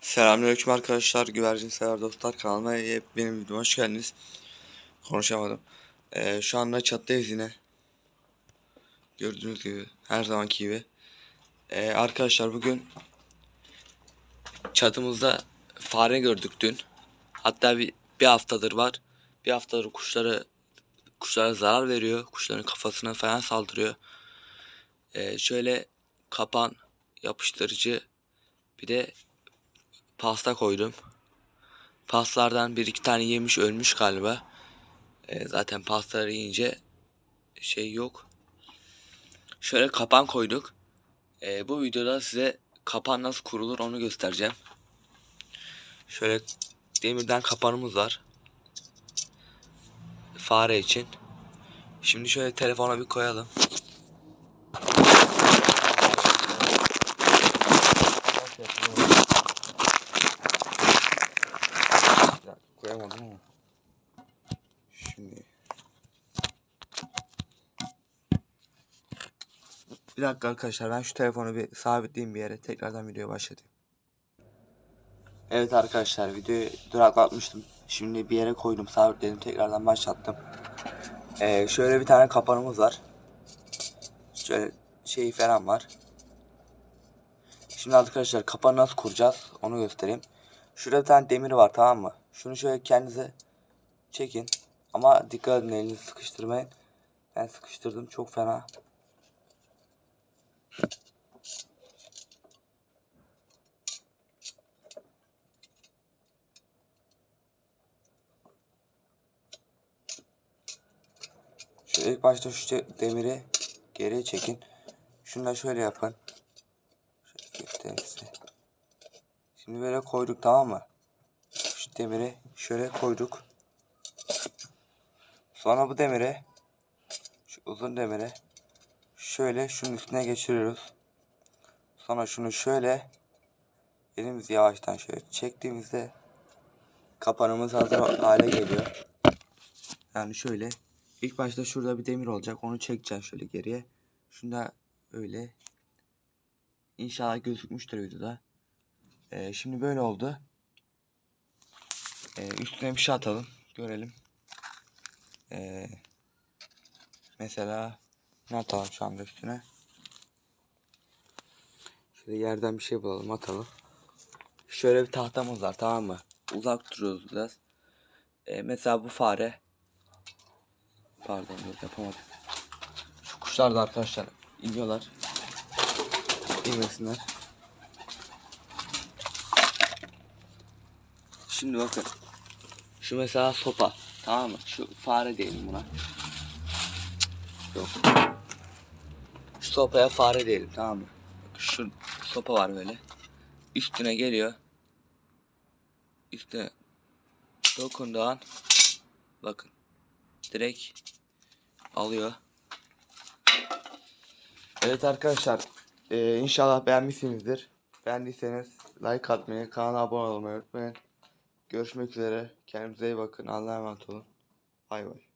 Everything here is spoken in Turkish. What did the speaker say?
Selamünaleyküm arkadaşlar, güvercin sever dostlar kanalıma benim videoma hoş geldiniz. Konuşamadım. Ee, şu anda çattayız yine. Gördüğünüz gibi, her zamanki gibi. Ee, arkadaşlar bugün çatımızda fare gördük dün. Hatta bir, bir haftadır var. Bir haftadır kuşları kuşlara zarar veriyor. Kuşların kafasına falan saldırıyor. Ee, şöyle kapan, yapıştırıcı, bir de pasta koydum. Paslardan bir iki tane yemiş ölmüş galiba. Ee, zaten pastaları yiyince şey yok. Şöyle kapan koyduk. Ee, bu videoda size kapan nasıl kurulur onu göstereceğim. Şöyle demirden kapanımız var. Fare için. Şimdi şöyle telefona bir koyalım. Koyamadım ama. Şimdi. Bir dakika arkadaşlar ben şu telefonu bir sabitleyeyim bir yere tekrardan videoya başlatayım. Evet arkadaşlar videoyu duraklatmıştım. Şimdi bir yere koydum sabitledim tekrardan başlattım. Ee, şöyle bir tane kapanımız var. Şöyle şey falan var. Şimdi arkadaşlar kapanı nasıl kuracağız onu göstereyim. Şurada bir tane demiri var tamam mı? Şunu şöyle kendinize çekin. Ama dikkat edin elinizi sıkıştırmayın. Ben sıkıştırdım çok fena. Şöyle ilk başta şu de- demiri geriye çekin. Şunu da şöyle yapın. Şimdi böyle koyduk tamam mı? Demiri şöyle koyduk. Sonra bu demiri şu uzun demiri şöyle şunun üstüne geçiriyoruz. Sonra şunu şöyle elimizi yavaştan şöyle çektiğimizde kapanımız hazır hale geliyor. Yani şöyle ilk başta şurada bir demir olacak onu çekeceğim şöyle geriye. Şunu da öyle İnşallah gözükmüştür videoda. Ee, şimdi böyle oldu. Ee, üstüne bir şey atalım. Görelim. Ee, mesela ne atalım şu anda üstüne? Şöyle yerden bir şey bulalım atalım. Şöyle bir tahtamız var tamam mı? Uzak duruyoruz biraz. Ee, mesela bu fare. Pardon yapamadım. Şu kuşlar da arkadaşlar iniyorlar. İnmesinler. Şimdi bakın. Şu mesela sopa. Tamam mı? Şu fare diyelim buna. Yok. Şu sopaya fare diyelim tamam mı? Şu sopa var böyle. Üstüne geliyor. Üstüne dokunduğu an bakın. Direkt alıyor. Evet arkadaşlar. Ee, inşallah beğenmişsinizdir. Beğendiyseniz like atmayı, kanala abone olmayı unutmayın. Görüşmek üzere. Kendinize iyi bakın. Allah'a emanet olun. Bay bay.